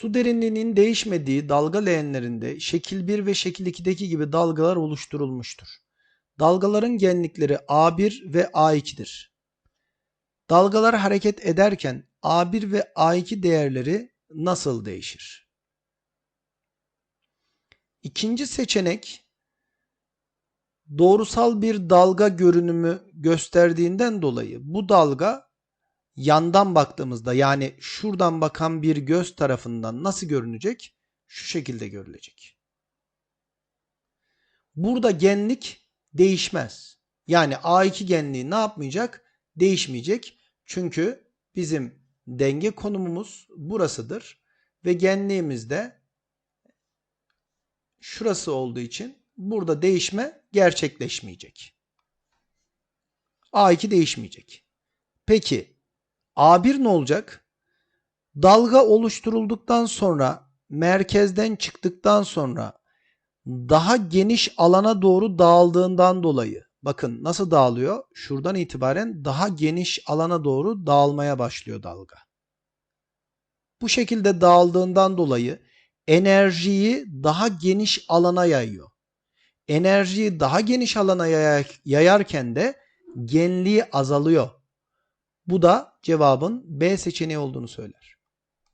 Su derinliğinin değişmediği dalga leğenlerinde şekil 1 ve şekil 2'deki gibi dalgalar oluşturulmuştur. Dalgaların genlikleri A1 ve A2'dir. Dalgalar hareket ederken A1 ve A2 değerleri nasıl değişir? İkinci seçenek doğrusal bir dalga görünümü gösterdiğinden dolayı bu dalga yandan baktığımızda yani şuradan bakan bir göz tarafından nasıl görünecek? Şu şekilde görülecek. Burada genlik değişmez. Yani A2 genliği ne yapmayacak? Değişmeyecek. Çünkü bizim denge konumumuz burasıdır. Ve genliğimiz de şurası olduğu için burada değişme gerçekleşmeyecek. A2 değişmeyecek. Peki A1 ne olacak? Dalga oluşturulduktan sonra merkezden çıktıktan sonra daha geniş alana doğru dağıldığından dolayı bakın nasıl dağılıyor? Şuradan itibaren daha geniş alana doğru dağılmaya başlıyor dalga. Bu şekilde dağıldığından dolayı enerjiyi daha geniş alana yayıyor. Enerjiyi daha geniş alana yayarken de genliği azalıyor. Bu da cevabın B seçeneği olduğunu söyler.